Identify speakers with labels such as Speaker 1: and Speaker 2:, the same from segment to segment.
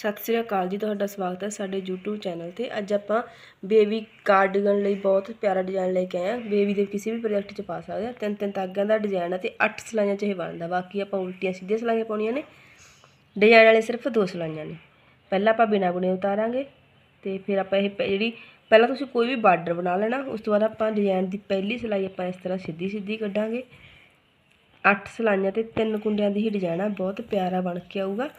Speaker 1: ਸਤਿ ਸ੍ਰੀ ਅਕਾਲ ਜੀ, ਤੁਹਾਡਾ ਸਵਾਗਤ ਹੈ ਸਾਡੇ YouTube ਚੈਨਲ ਤੇ। ਅੱਜ ਆਪਾਂ ਬੇਬੀ ਕਾਰਡੀਗਨ ਲਈ ਬਹੁਤ ਪਿਆਰਾ ਡਿਜ਼ਾਈਨ ਲੈ ਕੇ ਆਏ ਹਾਂ। ਬੇਬੀ ਦੇ ਕਿਸੇ ਵੀ ਪ੍ਰੋਜੈਕਟ 'ਚ ਪਾ ਸਕਦੇ ਆ ਤਿੰਨ ਤਿੰਨ ਤਾਗਿਆਂ ਦਾ ਡਿਜ਼ਾਈਨ ਹੈ ਤੇ 8 ਸਲਾਈਆਂ 'ਚ ਇਹ ਬਣਦਾ ਬਾਕੀ ਆਪਾਂ ਉਲਟੀਆਂ ਸਿੱਧੀਆਂ ਸਲਾਈਆਂ ਪਾਉਣੀਆਂ ਨੇ। ਡਿਜ਼ਾਈਨ ਵਾਲੇ ਸਿਰਫ ਦੋ ਸਲਾਈਆਂ ਨੇ। ਪਹਿਲਾਂ ਆਪਾਂ ਬਿਨਾਂ ਬੁਣੇ ਉਤਾਰਾਂਗੇ ਤੇ ਫਿਰ ਆਪਾਂ ਇਹ ਪ- ਜਿਹੜੀ ਪਹਿਲਾਂ ਤੁਸੀਂ ਕੋਈ ਵੀ ਬਾਰਡਰ ਬਣਾ ਲੈਣਾ, ਉਸ ਤੋਂ ਬਾਅਦ ਆਪਾਂ ਡਿਜ਼ਾਈਨ ਦੀ ਪਹਿਲੀ ਸਲਾਈ ਆਪਾਂ ਇਸ ਤਰ੍ਹਾਂ ਸਿੱਧੀ ਸਿੱਧੀ ਕੱਢਾਂਗੇ। 8 ਸਲਾਈਆਂ ਤੇ ਤਿੰਨ ਕੁੰਡਿਆਂ ਦੀ ਹੀ ਡਿਜ਼ਾਈਨ ਆ। ਬਹੁਤ ਪਿਆਰਾ ਬਣ ਕੇ ਆਊਗਾ।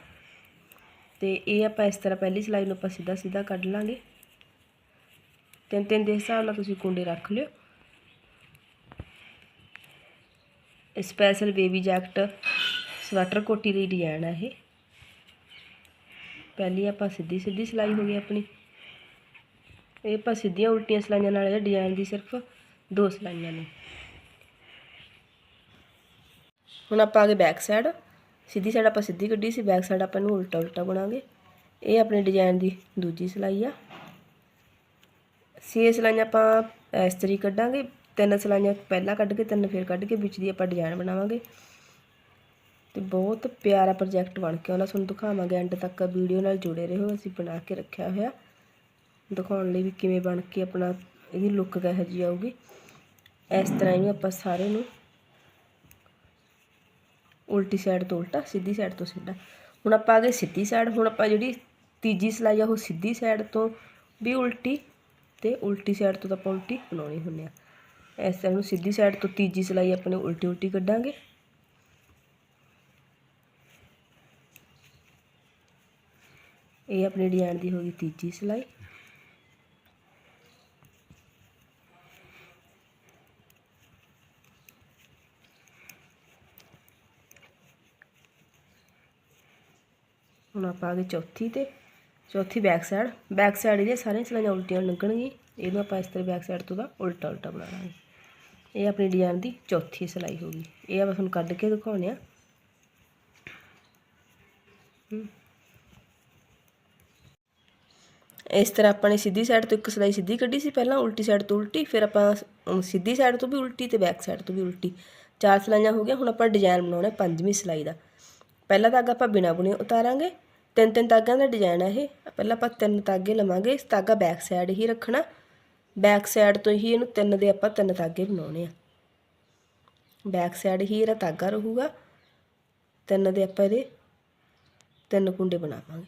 Speaker 1: ਤੇ ਇਹ ਆਪਾਂ ਇਸ ਤਰ੍ਹਾਂ ਪਹਿਲੀ ਸਿਲਾਈ ਨੂੰ ਆਪਾਂ ਸਿੱਧਾ ਸਿੱਧਾ ਕੱਢ ਲਾਂਗੇ। ਤਿੰਨ ਤਿੰਨ ਦੇ ਹਿਸਾਬ ਨਾਲ ਤੁਸੀਂ ਕੁੰਡੇ ਰੱਖ ਲਿਓ। ਸਪੈਸ਼ਲ ਬੇਬੀ ਜੈਕਟ ਸਵੈਟਰ ਕੋਟੀ ਦੀ ਡਿਜ਼ਾਈਨ ਹੈ ਇਹ। ਪਹਿਲੀ ਆਪਾਂ ਸਿੱਧੀ ਸਿੱਧੀ ਸਿਲਾਈ ਹੋ ਗਈ ਆਪਣੀ। ਇਹ ਆਪਾਂ ਸਿੱਧੀਆਂ ਉਲਟੀਆਂ ਸਿਲਾਈਆਂ ਨਾਲ ਇਹ ਡਿਜ਼ਾਈਨ ਦੀ ਸਿਰਫ ਦੋ ਸਿਲਾਈਆਂ ਨੇ। ਹੁਣ ਆਪਾਂ ਆ ਗਏ ਬੈਕ ਸਾਈਡ ਸਿੱਧੀ ਸਾਈਡ ਆਪਾਂ ਸਿੱਧੀ ਕੱਢੀ ਸੀ ਬੈਕ ਸਾਈਡ ਆਪਾਂ ਨੂੰ ਉਲਟਾ ਉਲਟਾ ਬਣਾਵਾਂਗੇ ਇਹ ਆਪਣੇ ਡਿਜ਼ਾਈਨ ਦੀ ਦੂਜੀ ਸਲਾਈ ਆ। ਛੇ ਸਲਾਈਆਂ ਆਪਾਂ ਇਸ ਤਰੀ ਕੱਢਾਂਗੇ, ਤਿੰਨ ਸਲਾਈਆਂ ਪਹਿਲਾਂ ਕੱਢ ਕੇ, ਤਿੰਨ ਫੇਰ ਕੱਢ ਕੇ ਵਿੱਚ ਦੀ ਆਪਾਂ ਡਿਜ਼ਾਈਨ ਬਣਾਵਾਂਗੇ। ਤੇ ਬਹੁਤ ਪਿਆਰਾ ਪ੍ਰੋਜੈਕਟ ਬਣ ਕੇ ਆਉਣਾ, ਤੁਹਾਨੂੰ ਦਿਖਾਵਾਂਗੇ ਐਂਡ ਤੱਕ। ਵੀਡੀਓ ਨਾਲ ਜੁੜੇ ਰਹੋ, ਅਸੀਂ ਬਣਾ ਕੇ ਰੱਖਿਆ ਹੋਇਆ। ਦਿਖਾਉਣ ਲਈ ਵੀ ਕਿਵੇਂ ਬਣ ਕੇ ਆਪਣਾ ਇਹਦੀ ਲੁੱਕ ਕਿਹੋ ਜਿਹੀ ਆਊਗੀ। ਇਸ ਤਰ੍ਹਾਂ ਹੀ ਆਪਾਂ ਸਾਰੇ ਨੂੰ ਉਲਟੀ ਸਾਈਡ ਤੋਂ ਉਲਟਾ, ਸਿੱਧੀ ਸਾਈਡ ਤੋਂ ਸਿੱਧਾ। ਹੁਣ ਆਪਾਂ ਆ ਗਏ ਸਿੱਧੀ ਸਾਈਡ ਹੁਣ ਆਪਾਂ ਜਿਹੜੀ ਤੀਜੀ ਸਲਾਈ ਆ ਉਹ ਸਿੱਧੀ ਸਾਈਡ ਤੋਂ ਵੀ ਉਲਟੀ ਤੇ ਉਲਟੀ ਸਾਈਡ ਤੋਂ ਤਾਂ ਆਪਾਂ ਉਲਟੀ ਬਣਾਉਣੀ ਹੁੰਦੀ ਆ। ਇਸ ਤਰ੍ਹਾਂ ਨੂੰ ਸਿੱਧੀ ਸਾਈਡ ਤੋਂ ਤੀਜੀ ਸਲਾਈ ਆਪਣੇ ਉਲਟੀ ਉਲਟੀ ਕੱਢਾਂਗੇ। ਇਹ ਆਪਣੀ ਡਿਜ਼ਾਈਨ ਦੀ ਹੋ ਗਈ ਤੀਜੀ ਸਲਾਈ। ਹੁਣ ਆਪਾਂ ਆ ਗਏ ਚੌਥੀ ਤੇ, ਚੌਥੀ ਬੈਕ ਸਾਈਡ ਬੈਕ ਸਾਈਡ ਇਹਦੇ ਸਾਰੀਆਂ ਸਿਲਾਈਆਂ ਉਲਟੀਆਂ ਲੱਗਣਗੀਆਂ ਇਹਨੂੰ ਆਪਾਂ ਇਸ ਤਰ੍ਹਾਂ ਬੈਕ ਸਾਈਡ ਤੋਂ ਦਾ ਉਲਟਾ ਉਲਟਾ ਬਣਾ ਲਾਂਗੇ। ਇਹ ਆਪਣੀ ਡਿਜ਼ਾਈਨ ਦੀ ਚੌਥੀ ਸਿਲਾਈ ਹੋ ਗਈ। ਇਹ ਆਪਾਂ ਤੁਹਾਨੂੰ ਕੱਢ ਕੇ ਦਿਖਾਉਣੇ ਆ ਇਸ ਤਰ੍ਹਾਂ ਆਪਾਂ ਨੇ ਸਿੱਧੀ ਸਾਈਡ ਤੋਂ ਇੱਕ ਸਿਲਾਈ ਸਿੱਧੀ ਕੱਢੀ ਸੀ ਪਹਿਲਾਂ, ਉਲਟੀ ਸਾਈਡ ਤੋਂ ਉਲਟੀ, ਫਿਰ ਆਪਾਂ ਸਿੱਧੀ ਸਾਈਡ ਤੋਂ ਵੀ ਉਲਟੀ ਤੇ ਬੈਕ ਸਾਈਡ ਤੋਂ ਵੀ ਉਲਟੀ। ਚਾਰ ਸਿਲਾਈਆਂ ਹੋ ਗਈਆਂ, ਹੁਣ ਆਪਾਂ ਡਿਜ਼ਾਈਨ ਬਣਾਉਣਾ ਪੰਜਵੀਂ ਸਿਲਾਈ ਦਾ। ਪਹਿਲਾ ਧਾਗਾ ਆਪਾਂ ਬਿਨਾਂ ਬੁਣੇ ਉਤਾਰਾਂਗੇ, ਤਿੰਨ ਤਿੰਨ ਧਾਗਿਆਂ ਦਾ ਡਿਜ਼ਾਈਨ ਹੈ ਇਹ। ਪਹਿਲਾਂ ਆਪਾਂ ਤਿੰਨ ਧਾਗੇ ਲਵਾਂਗੇ, ਇਸ ਧਾਗਾ ਬੈਕ ਸਾਈਡ ਹੀ ਰੱਖਣਾ। ਬੈਕ ਸਾਈਡ ਤੋਂ ਹੀ ਇਹਨੂੰ ਤਿੰਨ ਦੇ ਆਪਾਂ ਤਿੰਨ ਧਾਗੇ ਬਣਾਉਣੇ ਆ। ਬੈਕ ਸਾਈਡ ਹੀ ਇਹਦਾ ਧਾਗਾ ਰਹੂਗਾ। ਤਿੰਨ ਦੇ ਆਪਾਂ ਇਹਦੇ ਤਿੰਨ ਕੁੰਡੇ ਬਣਾਵਾਂਗੇ।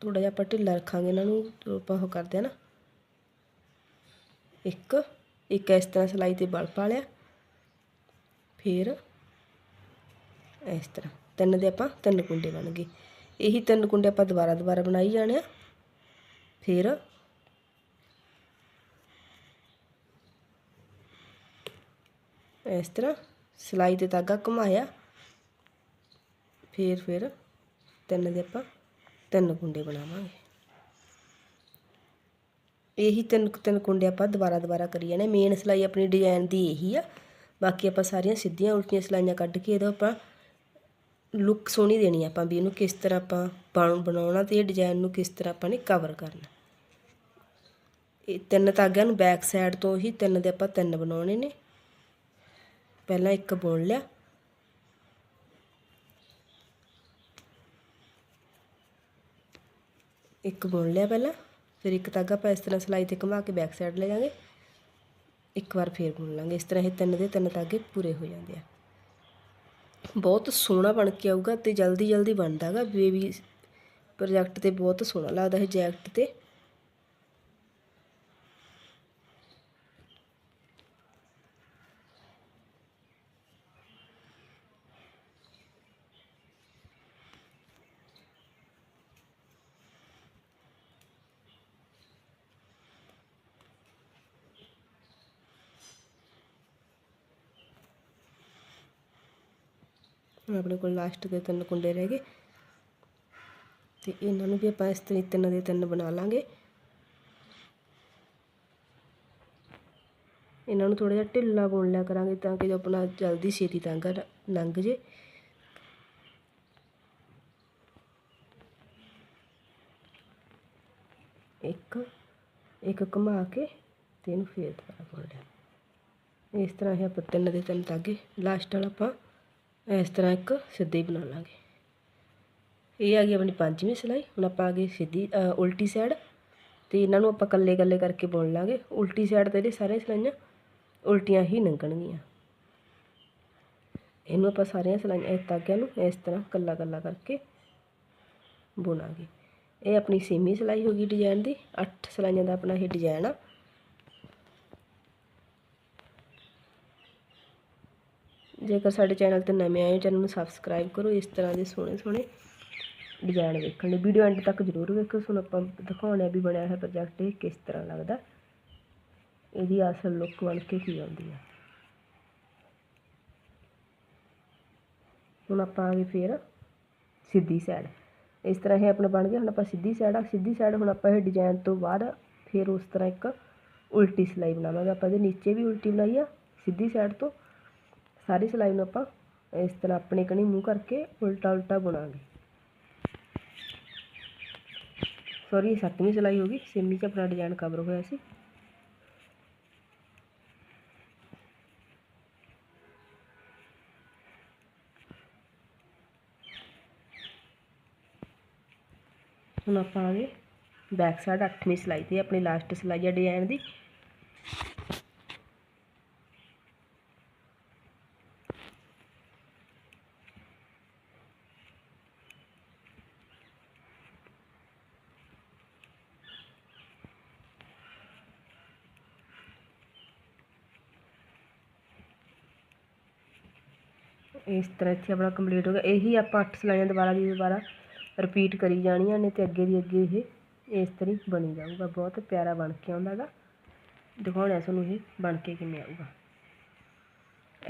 Speaker 1: ਥੋੜਾ ਜਿਹਾ ਆਪਾਂ ਢਿੱਲਾ ਰੱਖਾਂਗੇ ਇਹਨਾਂ ਨੂੰ ਆਪਾਂ ਉਹ ਕਰਦੇ ਆ ਨਾ। ਇੱਕ ਇੱਕ ਇਸ ਤਰ੍ਹਾਂ ਸਲਾਈ ਤੇ ਬਲ ਪਾ ਲਿਆ। ਫਿਰ ਇਸ ਤਰ੍ਹਾਂ। ਤਿੰਨ ਦੇ ਆਪਾਂ ਤਿੰਨ ਕੁੰਡੇ ਬਣ ਗਏ। ਇਹੀ ਤਿੰਨ ਕੁੰਡੇ ਆਪਾਂ ਦੁਬਾਰਾ ਦੁਬਾਰਾ ਬਣਾਈ ਜਾਣੇ ਆ। ਫਿਰ ਇਸ ਤਰ੍ਹਾਂ ਸਿਲਾਈ ਤੇ ਧਾਗਾ ਘੁਮਾਇਆ। ਫਿਰ ਫਿਰ ਤਿੰਨ ਦੇ ਆਪਾਂ ਤਿੰਨ ਕੁੰਡੇ ਬਣਾਵਾਂਗੇ। ਇਹੀ ਤਿੰਨ ਤਿੰਨ ਕੁੰਡੇ ਆਪਾਂ ਦੁਬਾਰਾ ਦੁਬਾਰਾ ਕਰੀ ਜਾਣੇ ਮੇਨ ਸਿਲਾਈ ਆਪਣੀ ਡਿਜ਼ਾਈਨ ਦੀ ਇਹੀ ਆ। ਬਾਕੀ ਆਪਾਂ ਸਾਰੀਆਂ ਸਿੱਧੀਆਂ ਉਲਟੀਆਂ ਸਲਾਈਆਂ ਕੱਢ ਕੇ ਇਹਦਾ ਆਪਾਂ ਲੁੱਕ ਸੋਹਣੀ ਦੇਣੀ ਆਪਾਂ ਵੀ ਇਹਨੂੰ ਕਿਸ ਤਰ੍ਹਾਂ ਆਪਾਂ ਬਣ, ਬਣਾਉਣਾ ਤੇ ਇਹ ਡਿਜ਼ਾਈਨ ਨੂੰ ਕਿਸ ਤਰ੍ਹਾਂ ਆਪਾਂ ਨੇ ਕਵਰ ਕਰਨਾ। ਇਹ ਤਿੰਨ ਧਾਗਿਆਂ ਨੂੰ ਬੈਕ ਸਾਈਡ ਤੋਂ ਹੀ ਤਿੰਨ ਦੇ ਆਪਾਂ ਤਿੰਨ ਬਣਾਉਣੇ ਨੇ। ਪਹਿਲਾਂ ਇੱਕ ਬੁਣ ਲਿਆ। ਇੱਕ ਬੁਣ ਲਿਆ ਪਹਿਲਾਂ, ਫਿਰ ਇੱਕ ਧਾਗਾ ਆਪਾਂ ਇਸ ਤਰ੍ਹਾਂ ਸਲਾਈ ਤੇ ਘੁਮਾ ਕੇ ਬੈਕ ਸਾਈਡ ਲੈ ਜਾਾਂਗੇ ਇੱਕ ਵਾਰ ਫੇਰ ਬੁਣ ਲਾਂਗੇ। ਇਸ ਤਰ੍ਹਾਂ ਇਹ ਤਿੰਨ ਦੇ ਤਿੰਨ ਧਾਗੇ ਪੂਰੇ ਹੋ ਜਾਂਦੇ ਆ। ਬਹੁਤ ਸੋਹਣਾ ਬਣ ਕੇ ਆਊਗਾ ਤੇ ਜਲਦੀ ਜਲਦੀ ਬਣਦਾਗਾ ਬੇਬੀ ਪ੍ਰੋਜੈਕਟ ਤੇ ਬਹੁਤ ਸੋਹਣਾ ਲੱਗਦਾ ਹੈ, ਜੈਕਟ ਤੇ। ਆਪਣੇ ਕੋਲ ਲਾਸਟ ਦੇ ਤਿੰਨ ਕੁੰਡੇ ਰਹਿ ਗਏ ਤੇ ਇਹਨਾਂ ਨੂੰ ਵੀ ਆਪਾਂ ਇਸ ਤਰ੍ਹਾਂ ਤਿੰਨ ਦੇ ਤਿੰਨ ਬਣਾ ਲਾਂਗੇ। ਇਹਨਾਂ ਨੂੰ ਥੋੜਾ ਜਿਹਾ ਢਿੱਲਾ ਬੁਣ ਲਿਆ ਕਰਾਂਗੇ ਤਾਂ ਕਿ ਜੋ ਆਪਣਾ ਜਲਦੀ ਛੇਤੀ ਤਾਂਗਾ ਲੰਘ ਜੇ। ਇੱਕ ਇੱਕ ਘੁਮਾ ਕੇ ਤੇ ਇਹਨੂੰ ਫੇਰ ਦੁਬਾਰਾ ਬੁਣ ਲਿਆ। ਇਸ ਤਰ੍ਹਾਂ ਹੀ ਆਪਾਂ ਤਿੰਨ ਦੇ ਤਿੰਨ ਧਾਗੇ ਲਾਸਟ ਵਾਲਾ ਆਪਾਂ ਇਸ ਤਰ੍ਹਾਂ ਇੱਕ ਸਿੱਧੇ ਹੀ ਬਣਾ ਲਾਂਗੇ। ਇਹ ਆ ਗਈ ਆਪਣੀ ਪੰਜਵੀਂ ਸਿਲਾਈ। ਹੁਣ ਆਪਾਂ ਆ ਗਏ ਸਿੱਧੀ ਉਲਟੀ ਸਾਈਡ ਤੇ ਇਹਨਾਂ ਨੂੰ ਆਪਾਂ ਕੱਲੇ ਕੱਲੇ ਕਰਕੇ ਬੁਣ ਲਾਂਗੇ। ਉਲਟੀ ਸਾਈਡ ਤੇ ਇਹਦੇ ਸਾਰੇ ਸਿਲਾਈਆਂ ਉਲਟੀਆਂ ਹੀ ਲੰਘਣਗੀਆਂ। ਇਹਨੂੰ ਆਪਾਂ ਸਾਰੀਆਂ ਸਿਲਾਈਆਂ ਇਸ ਧਾਗਿਆਂ ਨੂੰ ਇਸ ਤਰ੍ਹਾਂ ਕੱਲਾ ਕੱਲਾ ਕਰਕੇ ਬੁਣਾਂਗੇ। ਇਹ ਆਪਣੀ ਸੇਮੀ ਸਿਲਾਈ ਹੋ ਗਈ ਡਿਜ਼ਾਈਨ ਦੀ। 8 ਸਿਲਾਈਆਂ ਦਾ ਆਪਣਾ ਇਹ ਡਿਜ਼ਾਈਨ ਆ। ਜੇਕਰ ਸਾਡੇ ਚੈਨਲ ਤੇ ਨਵੇਂ ਆਏ ਹੋ, ਚੈਨਲ ਨੂੰ ਸਬਸਕ੍ਰਾਈਬ ਕਰੋ, ਇਸ ਤਰ੍ਹਾਂ ਦੇ ਸੋਹਣੇ ਸੋਹਣੇ ਡਿਜ਼ਾਈਨ ਵੇਖਣ ਲਈ ਵੀਡੀਓ ਐਂਡ ਤੱਕ ਜ਼ਰੂਰ ਵੇਖੋ ਸੁਣ ਆਪਾਂ ਦਿਖਾਉਣਾ ਵੀ ਬਣਿਆ ਹੋਇਆ ਪ੍ਰੋਜੈਕਟ ਇਹ ਕਿਸ ਤਰ੍ਹਾਂ ਲੱਗਦਾ। ਇਹਦੀ ਅਸਲ ਲੁੱਕ ਬਣ ਕੇ ਕੀ ਆਉਂਦੀ ਹੈ ਹੁਣ ਆਪਾਂ ਆ ਗਏ ਫਿਰ ਸਿੱਧੀ ਸਾਈਡ ਇਸ ਤਰ੍ਹਾਂ ਇਹ ਆਪਣਾ ਬਣ ਗਿਆ, ਹੁਣ ਆਪਾਂ ਸਿੱਧੀ ਸਾਈਡ ਆ। ਸਿੱਧੀ ਸਾਈਡ ਹੁਣ ਆਪਾਂ ਇਹ ਡਿਜ਼ਾਈਨ ਤੋਂ ਬਾਅਦ ਫਿਰ ਉਸ ਤਰ੍ਹਾਂ ਇੱਕ ਉਲਟੀ ਸਿਲਾਈ ਬਣਾਵਾਂਗੇ। ਆਪਾਂ ਇਹਦੇ ਨੀਚੇ ਵੀ ਉਲਟੀ ਬਣਾਈ ਆ, ਸਿੱਧੀ ਸਾਈਡ ਤੋਂ। ਸਾਰੀ ਸਿਲਾਈ ਨੂੰ ਆਪਾਂ ਇਸ ਤਰ੍ਹਾਂ ਆਪਣੇ ਕਣੀ ਮੂੰਹ ਕਰਕੇ ਉਲਟਾ ਉਲਟਾ ਬੁਣਾਂਗੇ। ਸੌਰੀ ਸੱਤਵੀਂ ਸਿਲਾਈ ਹੋ ਗਈ। ਛੇਵੀਂ 'ਚ ਆਪਣਾ ਡਿਜ਼ਾਈਨ ਕਵਰ ਹੋਇਆ ਸੀ। ਹੁਣ ਆਪਾਂ ਆ ਗਏ। ਬੈਕ ਸਾਈਡ 8ਵੀਂ ਸਿਲਾਈ ਤੇ ਆਪਣੀ ਲਾਸਟ ਸਿਲਾਈ ਹੈ ਡਿਜ਼ਾਈਨ ਦੀ। ਇਸ ਤਰ੍ਹਾਂ ਇੱਥੇ ਆਪਣਾ ਕੰਪਲੀਟ ਹੋ ਗਿਆ। ਇਹੀ ਆਪਾਂ 8 ਸਿਲਾਈਆਂ ਦੁਬਾਰਾ ਦੀ ਦੁਬਾਰਾ ਰਿਪੀਟ ਕਰੀ ਜਾਣੀਆਂ ਨੇ ਤੇ ਅੱਗੇ ਦੀ ਅੱਗੇ ਇਹ, ਇਸ ਤਰ੍ਹਾਂ ਹੀ ਬਣੀ ਜਾਊਗਾ। ਬਹੁਤ ਪਿਆਰਾ ਬਣ ਕੇ ਆਉਂਦਾ ਗਾ ਦਿਖਾਉਣਾ ਤੁਹਾਨੂੰ ਇਹ ਬਣ ਕੇ ਕਿਵੇਂ ਆਊਗਾ।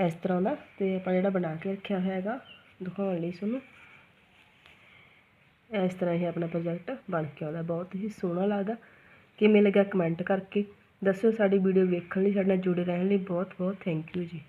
Speaker 1: ਇਸ ਤਰ੍ਹਾਂ ਦਾ ਤੇ ਆਪਾਂ ਜਿਹੜਾ ਬਣਾ ਕੇ ਰੱਖਿਆ ਹੋਇਆ ਹੈਗਾ, ਦਿਖਾਉਣ ਲਈ ਤੁਹਾਨੂੰ। ਇਸ ਤਰ੍ਹਾਂ ਇਹ ਆਪਣਾ ਪ੍ਰੋਜੈਕਟ ਬਣ ਕੇ ਆਉਂਦਾ। ਬਹੁਤ ਹੀ ਸੋਹਣਾ ਲੱਗਦਾ। ਕਿਵੇਂ ਲੱਗਾ ਕਮੈਂਟ ਕਰਕੇ ਦੱਸਿਓ। ਸਾਡੀ ਵੀਡੀਓ ਵੇਖਣ ਲਈ, ਸਾਡੇ ਨਾਲ ਜੁੜੇ ਰਹਿਣ ਲਈ ਬਹੁਤ ਬਹੁਤ ਥੈਂਕ ਯੂ ਜੀ।